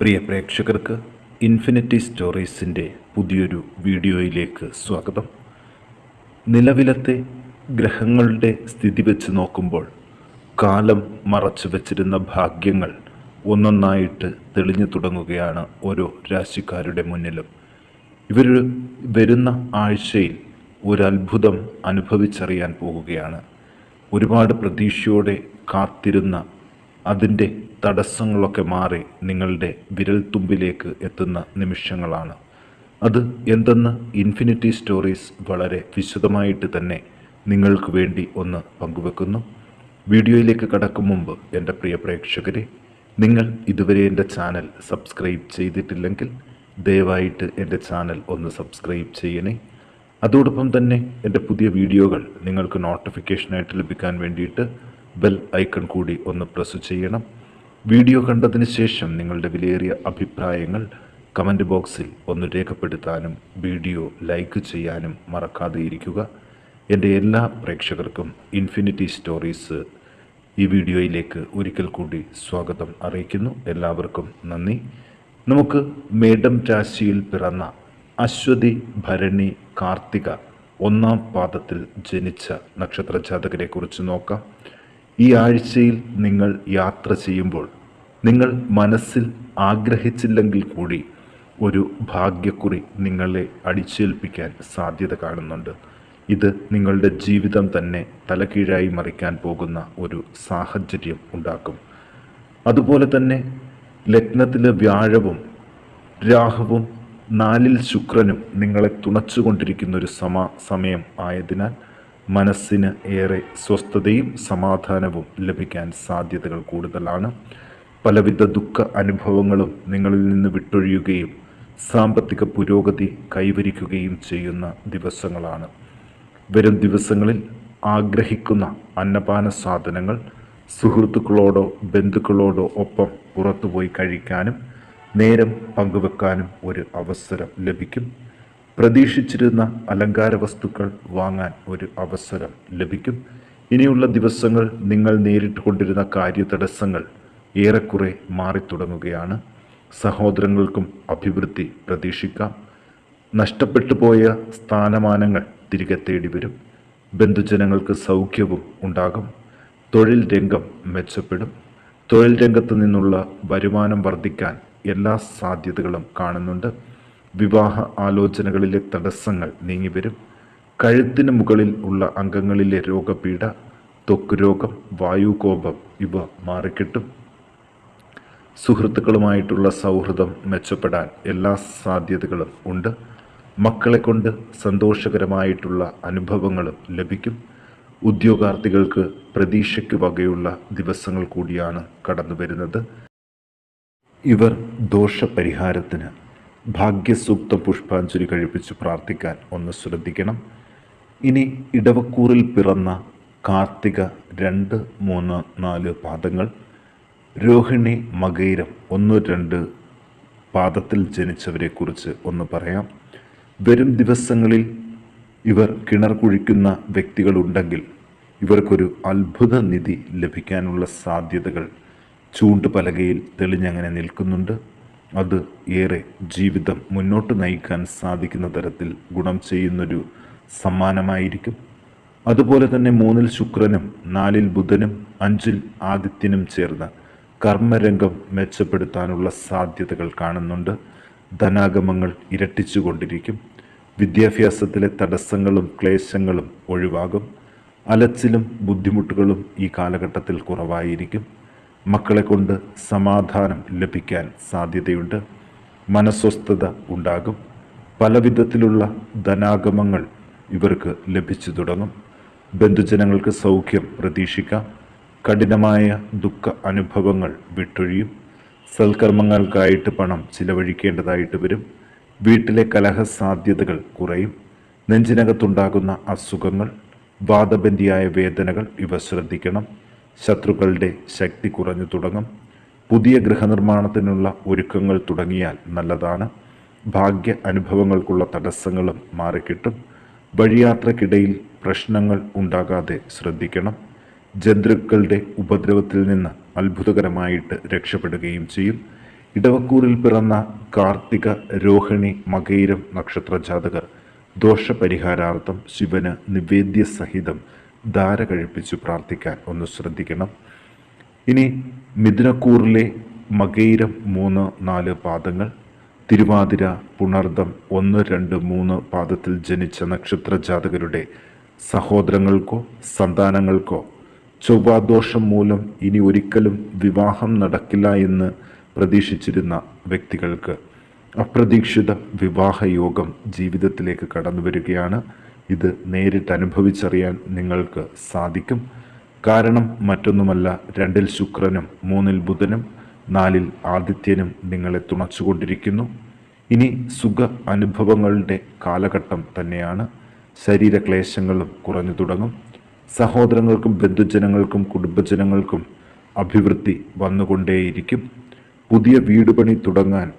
പ്രിയ പ്രേക്ഷകർക്ക് ഇൻഫിനിറ്റി സ്റ്റോറീസിന്റെ പുതിയൊരു വീഡിയോയിലേക്ക് സ്വാഗതം. നിലവിലത്തെ ഗ്രഹങ്ങളുടെ സ്ഥിതി വെച്ച് നോക്കുമ്പോൾ കാലം മറച്ചു വച്ചിരുന്ന ഭാഗ്യങ്ങൾ ഒന്നൊന്നായിട്ട് തെളിഞ്ഞു തുടങ്ങുകയാണ് ഓരോ രാശിക്കാരുടെ മുന്നിലും. ഇവർ വരുന്ന ആഴ്ചയിൽ ഒരു അത്ഭുതം അനുഭവിച്ചറിയാൻ പോകുകയാണ്. ഒരുപാട് പ്രതീക്ഷയോടെ കാത്തിരുന്ന അതിന്റെ തടസ്സങ്ങളൊക്കെ മാറി നിങ്ങളുടെ വിരൽത്തുമ്പിലേക്ക് എത്തുന്ന നിമിഷങ്ങളാണ്. അത് എന്തെന്ന് ഇൻഫിനിറ്റി സ്റ്റോറീസ് വളരെ വിശദമായിട്ട് തന്നെ നിങ്ങൾക്ക് വേണ്ടി ഒന്ന് പങ്കുവെക്കുന്നു. വീഡിയോയിലേക്ക് കടക്കും മുമ്പ് എന്റെ പ്രിയ പ്രേക്ഷകരെ നിങ്ങൾ ഇതുവരെ എന്റെ ചാനൽ സബ്സ്ക്രൈബ് ചെയ്തിട്ടില്ലെങ്കിൽ ദയവായിട്ട് എന്റെ ചാനൽ ഒന്ന് സബ്സ്ക്രൈബ് ചെയ്യണേ. അതോടൊപ്പം തന്നെ എന്റെ പുതിയ വീഡിയോകൾ നിങ്ങൾക്ക് നോട്ടിഫിക്കേഷനായിട്ട് ലഭിക്കാൻ വേണ്ടിയിട്ട് ബെൽ ഐക്കൺ കൂടി ഒന്ന് പ്രസ് ചെയ്യണം. വീഡിയോ കണ്ടതിന് ശേഷം നിങ്ങളുടെ വിലയേറിയ അഭിപ്രായങ്ങൾ കമന്റ് ബോക്സിൽ ഒന്ന് രേഖപ്പെടുത്താനും വീഡിയോ ലൈക്ക് ചെയ്യാനും മറക്കാതെ ഇരിക്കുക. എന്റെ എല്ലാ പ്രേക്ഷകർക്കും ഇൻഫിനിറ്റി സ്റ്റോറീസ് ഈ വീഡിയോയിലേക്ക് ഒരിക്കൽ കൂടി സ്വാഗതം അറിയിക്കുന്നു. എല്ലാവർക്കും നന്ദി. നമുക്ക് മേഡം രാശിയിൽ പിറന്ന അശ്വതി ഭരണി കാർത്തിക ഒന്നാം പാദത്തിൽ ജനിച്ച നക്ഷത്ര ജാതകരെ കുറിച്ച് നോക്കാം. ഈ ആഴ്ചയിൽ നിങ്ങൾ യാത്ര ചെയ്യുമ്പോൾ നിങ്ങൾ മനസ്സിൽ ആഗ്രഹിച്ചില്ലെങ്കിൽ കൂടി ഒരു ഭാഗ്യക്കുറി നിങ്ങളെ അടിച്ചേൽപ്പിക്കാൻ സാധ്യത കാണുന്നുണ്ട്. ഇത് നിങ്ങളുടെ ജീവിതം തന്നെ തലകീഴായി മറിക്കാൻ പോകുന്ന ഒരു സാഹചര്യം ഉണ്ടാക്കും. അതുപോലെ തന്നെ ലഗ്നത്തിലെ വ്യാഴവും രാഹുവും നാലിൽ ശുക്രനും നിങ്ങളെ തുണച്ചുകൊണ്ടിരിക്കുന്ന ഒരു സമ സമയം ആയതിനാൽ മനസ്സിന് ഏറെ സ്വസ്ഥതയും സമാധാനവും ലഭിക്കാൻ സാധ്യതകൾ കൂടുതലാണ്. പലവിധ ദുഃഖ അനുഭവങ്ങളും നിങ്ങളിൽ നിന്ന് വിട്ടൊഴിയുകയും സാമ്പത്തിക പുരോഗതി കൈവരിക്കുകയും ചെയ്യുന്ന ദിവസങ്ങളാണ്. വരും ദിവസങ്ങളിൽ ആഗ്രഹിക്കുന്ന അന്നപാന സാധനങ്ങൾ സുഹൃത്തുക്കളോടോ ബന്ധുക്കളോടോ ഒപ്പം പുറത്തുപോയി കഴിക്കാനും നേരം പങ്കുവെക്കാനും ഒരു അവസരം ലഭിക്കും. പ്രതീക്ഷിച്ചിരുന്ന അലങ്കാര വസ്തുക്കൾ വാങ്ങാൻ ഒരു അവസരം ലഭിക്കും. ഇനിയുള്ള ദിവസങ്ങൾ നിങ്ങൾ നേരിട്ട് കൊണ്ടിരുന്ന കാര്യതടസ്സങ്ങൾ ഏറെക്കുറെ മാറിത്തുടങ്ങുകയാണ്. സഹോദരങ്ങൾക്കും അഭിവൃദ്ധി പ്രതീക്ഷിക്കാം. നഷ്ടപ്പെട്ടു പോയ സ്ഥാനമാനങ്ങൾ തിരികെ തേടി വരും ബന്ധുജനങ്ങൾക്ക് സൗഖ്യവും ഉണ്ടാകും. തൊഴിൽ രംഗം മെച്ചപ്പെടും. തൊഴിൽ രംഗത്ത് നിന്നുള്ള വരുമാനം വർദ്ധിക്കാൻ എല്ലാ സാധ്യതകളും കാണുന്നുണ്ട്. വിവാഹ ആലോചനകളിലെ തടസ്സങ്ങൾ നീങ്ങിവരും. കഴുത്തിന് മുകളിൽ ഉള്ള അംഗങ്ങളിലെ രോഗപീഠ ത്വക്ക് രോഗം വായുകോപം ഇവ മാറിക്കിട്ടും. സുഹൃത്തുക്കളുമായിട്ടുള്ള സൗഹൃദം മെച്ചപ്പെടാൻ എല്ലാ സാധ്യതകളും ഉണ്ട്. മക്കളെ കൊണ്ട് സന്തോഷകരമായിട്ടുള്ള അനുഭവങ്ങളും ലഭിക്കും. ഉദ്യോഗാർത്ഥികൾക്ക് പ്രതീക്ഷയ്ക്ക് വകയുള്ള ദിവസങ്ങൾ കൂടിയാണ് കടന്നു വരുന്നത് ഇവർ ദോഷപരിഹാരത്തിന് ഭാഗ്യസൂക്ത പുഷ്പാഞ്ജലി കഴിപ്പിച്ച് പ്രാർത്ഥിക്കാൻ ഒന്ന് ശ്രദ്ധിക്കണം. ഇനി ഇടവക്കൂറിൽ പിറന്ന കാർത്തിക രണ്ട് മൂന്ന് നാല് പാദങ്ങൾ രോഹിണി മകൈരം ഒന്ന് രണ്ട് പാദത്തിൽ ജനിച്ചവരെക്കുറിച്ച് ഒന്ന് പറയാം. വരും ദിവസങ്ങളിൽ ഇവർ കിണർ കുഴിക്കുന്ന വ്യക്തികളുണ്ടെങ്കിൽ ഇവർക്കൊരു അത്ഭുത നിധി ലഭിക്കാനുള്ള സാധ്യതകൾ ചൂണ്ടുപലകയിൽ തെളിഞ്ഞങ്ങനെ നിൽക്കുന്നുണ്ട്. അത് ഏറെ ജീവിതം മുന്നോട്ട് നയിക്കാൻ സാധിക്കുന്ന തരത്തിൽ ഗുണം ചെയ്യുന്നൊരു സമ്മാനമായിരിക്കും. അതുപോലെ തന്നെ മൂന്നിൽ ശുക്രനും നാലിൽ ബുധനും അഞ്ചിൽ ആദിത്യനും ചേർന്ന് കർമ്മരംഗം മെച്ചപ്പെടുത്താനുള്ള സാധ്യതകൾ കാണുന്നുണ്ട്. ധനാഗമങ്ങൾ ഇരട്ടിച്ചുകൊണ്ടിരിക്കും വിദ്യാഭ്യാസത്തിലെ തടസ്സങ്ങളും ക്ലേശങ്ങളും ഒഴിവാകും. അലച്ചിലും ബുദ്ധിമുട്ടുകളും ഈ കാലഘട്ടത്തിൽ കുറവായിരിക്കും. മക്കളെ കൊണ്ട് സമാധാനം ലഭിക്കാൻ സാധ്യതയുണ്ട്. മനസ്വസ്ഥത ഉണ്ടാകും. പല വിധത്തിലുള്ള ധനാഗമങ്ങൾ ഇവർക്ക് ലഭിച്ചു തുടങ്ങും. ബന്ധുജനങ്ങൾക്ക് സൗഖ്യം പ്രതീക്ഷിക്കാം. കഠിനമായ ദുഃഖ അനുഭവങ്ങൾ വിട്ടൊഴിയും. സൽക്കർമ്മങ്ങൾക്കായിട്ട് പണം ചിലവഴിക്കേണ്ടതായിട്ട് വരും. വീട്ടിലെ കലഹ സാധ്യതകൾ കുറയും. നെഞ്ചിനകത്തുണ്ടാകുന്ന അസുഖങ്ങൾ വാദബന്ധിയായ വേദനകൾ ഇവ ശ്രദ്ധിക്കണം. ശത്രുക്കളുടെ ശക്തി കുറഞ്ഞു തുടങ്ങും. പുതിയ ഗൃഹനിർമ്മാണത്തിനുള്ള ഒരുക്കങ്ങൾ തുടങ്ങിയാൽ നല്ലതാണ്. ഭാഗ്യ അനുഭവങ്ങൾക്കുള്ള തടസ്സങ്ങളും മാറിക്കിട്ടും. വഴിയാത്രക്കിടയിൽ പ്രശ്നങ്ങൾ ഉണ്ടാകാതെ ശ്രദ്ധിക്കണം. ജന്തുക്കളുടെ ഉപദ്രവത്തിൽ നിന്ന് അത്ഭുതകരമായിട്ട് രക്ഷപ്പെടുകയും ചെയ്യും. ഇടവക്കൂറിൽ പിറന്ന കാർത്തിക രോഹിണി മകയിരം നക്ഷത്ര ജാതകർ ദോഷപരിഹാരാർത്ഥം ശിവന് നിവേദ്യ സഹിതം ധാര കഴിപ്പിച്ചു പ്രാർത്ഥിക്കാൻ ഒന്ന് ശ്രദ്ധിക്കണം. ഇനി മിഥുനക്കൂറിലെ മകയിരം മൂന്ന് നാല് പാദങ്ങൾ തിരുവാതിര പുണർദം ഒന്ന് രണ്ട് മൂന്ന് പാദത്തിൽ ജനിച്ച നക്ഷത്ര ജാതകരുടെ സഹോദരങ്ങൾക്കോ സന്താനങ്ങൾക്കോ ചൊവ്വാദോഷം മൂലം ഇനി ഒരിക്കലും വിവാഹം നടക്കില്ല എന്ന് പ്രതീക്ഷിച്ചിരുന്ന വ്യക്തികൾക്ക് അപ്രതീക്ഷിത വിവാഹയോഗം ജീവിതത്തിലേക്ക് കടന്നു വരികയാണ് ഇത് നേരിട്ട് അനുഭവിച്ചറിയാൻ നിങ്ങൾക്ക് സാധിക്കും. കാരണം മറ്റൊന്നുമല്ല രണ്ടിൽ ശുക്രനും മൂന്നിൽ ബുധനും നാലിൽ ആദിത്യനും നിങ്ങളെ തുണച്ചുകൊണ്ടിരിക്കുന്നു. ഇനി സുഖ അനുഭവങ്ങളുടെ കാലഘട്ടം തന്നെയാണ്. ശരീരക്ലേശങ്ങളും കുറഞ്ഞു തുടങ്ങും. സഹോദരങ്ങൾക്കും ബന്ധുജനങ്ങൾക്കും കുടുംബജനങ്ങൾക്കും അഭിവൃദ്ധി വന്നുകൊണ്ടേയിരിക്കും. പുതിയ വീട് പണി തുടങ്ങാൻ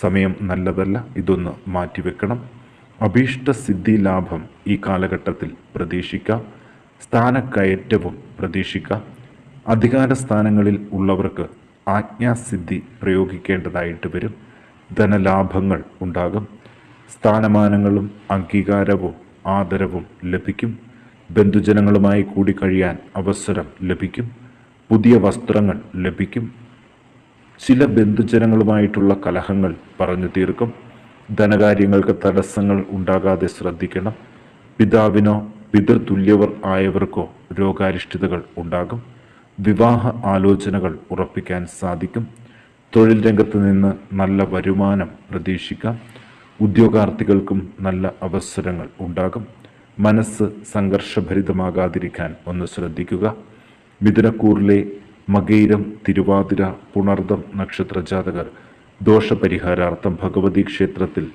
സമയം നല്ലതല്ല. ഇതൊന്ന് മാറ്റിവെക്കണം. അഭീഷ്ട സിദ്ധി ലാഭം ഈ കാലഘട്ടത്തിൽ പ്രതീക്ഷിക്കാം. സ്ഥാനക്കയറ്റവും പ്രതീക്ഷിക്കാം. അധികാര സ്ഥാനങ്ങളിൽ ഉള്ളവർക്ക് ആജ്ഞാസിദ്ധി പ്രയോഗിക്കേണ്ടതായിട്ട് വരും. ധനലാഭങ്ങൾ ഉണ്ടാകും. സ്ഥാനമാനങ്ങളും അംഗീകാരവും ആദരവും ലഭിക്കും. ബന്ധുജനങ്ങളുമായി കൂടി കഴിയാൻ അവസരം ലഭിക്കും. പുതിയ വസ്ത്രങ്ങൾ ലഭിക്കും. ചില ബന്ധുജനങ്ങളുമായിട്ടുള്ള കലഹങ്ങൾ പറഞ്ഞു തീർക്കും. ധനകാര്യങ്ങൾക്ക് തടസ്സങ്ങൾ ഉണ്ടാകാതെ ശ്രദ്ധിക്കണം. പിതാവിനോ പിതൃതുല്യവർ ആയവർക്കോ രോഗാരിഷ്ഠിതകൾ ഉണ്ടാകും. വിവാഹ ആലോചനകൾ ഉറപ്പിക്കാൻ സാധിക്കും. തൊഴിൽ രംഗത്ത് നിന്ന് നല്ല വരുമാനം പ്രതീക്ഷിക്കാം. ഉദ്യോഗാർത്ഥികൾക്കും നല്ല അവസരങ്ങൾ ഉണ്ടാകും. മനസ്സ് സംഘർഷഭരിതമാകാതിരിക്കാൻ ഒന്ന് ശ്രദ്ധിക്കുക. മിഥുനക്കൂറിലെ മകയിരം തിരുവാതിര പുണർദം നക്ഷത്ര ജാതകർ ദോഷപരിഹാരാർത്ഥം ഭഗവതി ക്ഷേത്രത്തിൽ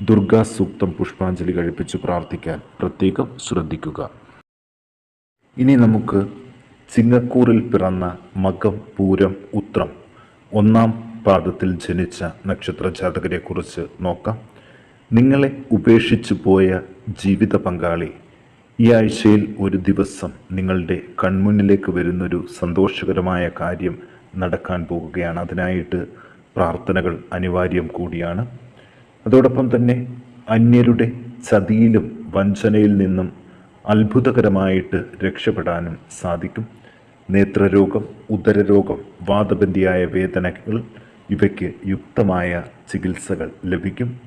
ദുർഗാ സൂക്തം പുഷ്പാഞ്ജലി കഴിപ്പിച്ച് പ്രാർത്ഥിക്കാൻ പ്രത്യേകം ശ്രദ്ധിക്കുക. ഇനി നമുക്ക് ചിങ്ങക്കൂറിൽ പിറന്ന മകം പൂരം ഉത്രം ഒന്നാം പാദത്തിൽ ജനിച്ച നക്ഷത്ര ജാതകരെക്കുറിച്ച് നോക്കാം. നിങ്ങളെ ഉപേക്ഷിച്ചു പോയ ജീവിത പങ്കാളി ഈ ആഴ്ചയിൽ ഒരു ദിവസം നിങ്ങളുടെ കൺമുന്നിലേക്ക് വരുന്നൊരു സന്തോഷകരമായ കാര്യം നടക്കാൻ പോകുകയാണ്. അതിനായിട്ട് പ്രാർത്ഥനകൾ അനിവാര്യം കൂടിയാണ്. അതോടൊപ്പം തന്നെ അന്യരുടെ ചതിയിലും വഞ്ചനയിൽ നിന്നും അത്ഭുതകരമായിട്ട് രക്ഷപ്പെടാനും സാധിക്കും. നേത്രരോഗം ഉദരരോഗം വാദബന്ധിയായ വേദനകൾ ഇവയ്ക്ക് യുക്തമായ ചികിത്സകൾ ലഭിക്കും.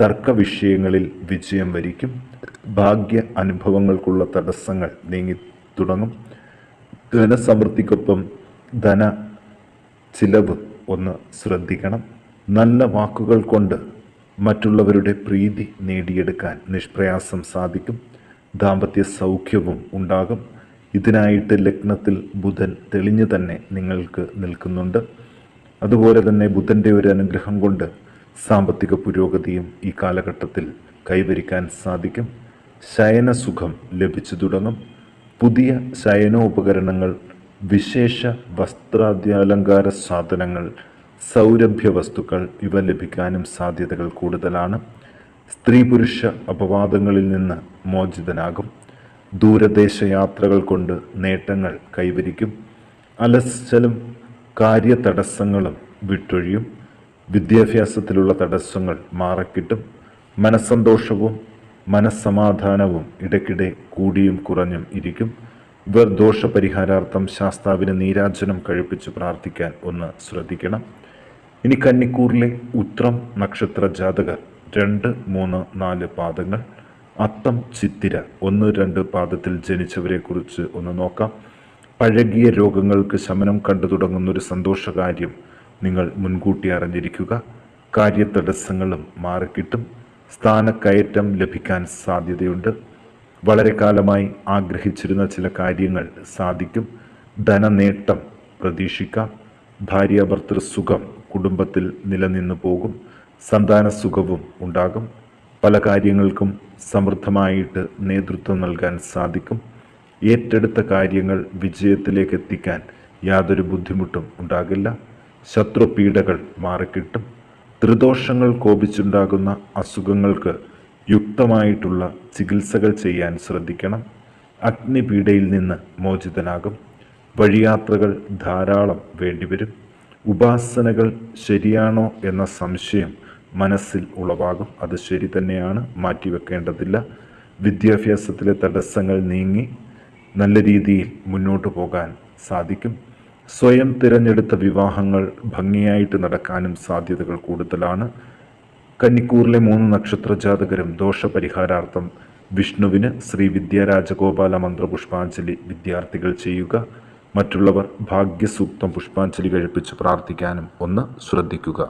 തർക്ക വിഷയങ്ങളിൽ വിജയം വരിക്കും. ഭാഗ്യ അനുഭവങ്ങൾക്കുള്ള തടസ്സങ്ങൾ നീങ്ങി തുടങ്ങും. ധനസമൃദ്ധിക്കൊപ്പം ധന ചിലവ് ഒന്ന് ശ്രദ്ധിക്കണം. നല്ല വാക്കുകൾ കൊണ്ട് മറ്റുള്ളവരുടെ പ്രീതി നേടിയെടുക്കാൻ നിഷ്പ്രയാസം സാധിക്കും. ദാമ്പത്യ സൗഖ്യവും ഉണ്ടാകും. ഇതിനായിട്ട് ലഗ്നത്തിൽ ബുധൻ തെളിഞ്ഞു തന്നെ നിങ്ങൾക്ക് നിൽക്കുന്നുണ്ട്. അതുപോലെ തന്നെ ബുധന്റെ ഒരു അനുഗ്രഹം കൊണ്ട് സാമ്പത്തിക പുരോഗതിയും ഈ കാലഘട്ടത്തിൽ കൈവരിക്കാൻ സാധിക്കും. ശയനസുഖം ലഭിച്ചു തുടങ്ങും. പുതിയ ശയനോപകരണങ്ങൾ വിശേഷ വസ്ത്രാദ്യാലങ്കാര സാധനങ്ങൾ സൗരഭ്യ വസ്തുക്കൾ ഇവ ലഭിക്കാനും സാധ്യതകൾ കൂടുതലാണ്. സ്ത്രീ പുരുഷ അപവാദങ്ങളിൽ നിന്ന് മോചിതനാകും. ദൂരദേശ യാത്രകൾ കൊണ്ട് നേട്ടങ്ങൾ കൈവരിക്കും. അലസലും കാര്യതടസ്സങ്ങളും വിട്ടൊഴിയും. വിദ്യാഭ്യാസത്തിലുള്ള തടസ്സങ്ങൾ മാറക്കിട്ടും. മനസ്സന്തോഷവും മനസ്സമാധാനവും ഇടയ്ക്കിടെ കൂടിയും കുറഞ്ഞും ഇരിക്കും. ഇവർ ദോഷപരിഹാരാർത്ഥം ശാസ്താവിന് നീരാജനം കഴിപ്പിച്ച് പ്രാർത്ഥിക്കാൻ ഒന്ന് ശ്രദ്ധിക്കണം. ഇനി കന്നിക്കൂറിലെ ഉത്രം നക്ഷത്ര ജാതകർ രണ്ട് മൂന്ന് നാല് പാദങ്ങൾ. അത്തം ചിത്തിര ഒന്ന് രണ്ട് പാദത്തിൽ ജനിച്ചവരെക്കുറിച്ച് ഒന്ന് നോക്കാം. പഴകിയ രോഗങ്ങൾക്ക് ശമനം കണ്ടു തുടങ്ങുന്ന ഒരു സന്തോഷകാര്യം നിങ്ങൾ മുൻകൂട്ടി അറിഞ്ഞിരിക്കുക. കാര്യതടസ്സങ്ങളും മാറിക്കിട്ടും. സ്ഥാനക്കയറ്റം ലഭിക്കാൻ സാധ്യതയുണ്ട്. വളരെ കാലമായി ആഗ്രഹിച്ചിരുന്ന ചില കാര്യങ്ങൾ സാധിക്കും. ധനനേട്ടം പ്രതീക്ഷിക്കാം. ഭാര്യാഭർത്തൃ സുഖം കുടുംബത്തിൽ നിലനിന്നു പോകും. സന്താന സുഖവും ഉണ്ടാകും. പല കാര്യങ്ങൾക്കും സമൃദ്ധമായിട്ട് നേതൃത്വം നൽകാൻ സാധിക്കും. ഏറ്റെടുത്ത കാര്യങ്ങൾ വിജയത്തിലേക്ക് എത്തിക്കാൻ യാതൊരു ബുദ്ധിമുട്ടും ഉണ്ടാകില്ല. ശത്രുപീഡകൾ മാറിക്കിട്ടും. ത്രിദോഷങ്ങൾ കോപിച്ചുണ്ടാകുന്ന അസുഖങ്ങൾക്ക് യുക്തമായിട്ടുള്ള ചികിത്സകൾ ചെയ്യാൻ ശ്രദ്ധിക്കണം. അഗ്നിപീഡയിൽ നിന്ന് മോചിതനാകും. വഴിയാത്രകൾ ധാരാളം വേണ്ടിവരും. ഉപാസനകൾ ശരിയാണോ എന്ന സംശയം മനസ്സിൽ ഉളവാകും. അത് ശരി തന്നെയാണ് മാറ്റിവെക്കേണ്ടതില്ല. വിദ്യാഭ്യാസത്തിലെ തടസ്സങ്ങൾ നീങ്ങി നല്ല രീതിയിൽ മുന്നോട്ട് പോകാൻ സാധിക്കും. സ്വയം തിരഞ്ഞെടുത്ത വിവാഹങ്ങൾ ഭംഗിയായിട്ട് നടക്കാനും സാധ്യതകൾ കൂടുതലാണ്. കന്നിക്കൂറിലെ മൂന്ന് നക്ഷത്ര ജാതകരും ദോഷപരിഹാരാർത്ഥം വിഷ്ണുവിന് ശ്രീ വിദ്യാരാജഗോപാല മന്ത്രപുഷ്പാഞ്ജലി വിദ്യാർത്ഥികൾ ചെയ്യുക. മറ്റുള്ളവർ ഭാഗ്യസൂക്തം പുഷ്പാഞ്ജലി കഴിപ്പിച്ച് പ്രാർത്ഥിക്കാനും ഒന്ന് ശ്രദ്ധിക്കുക.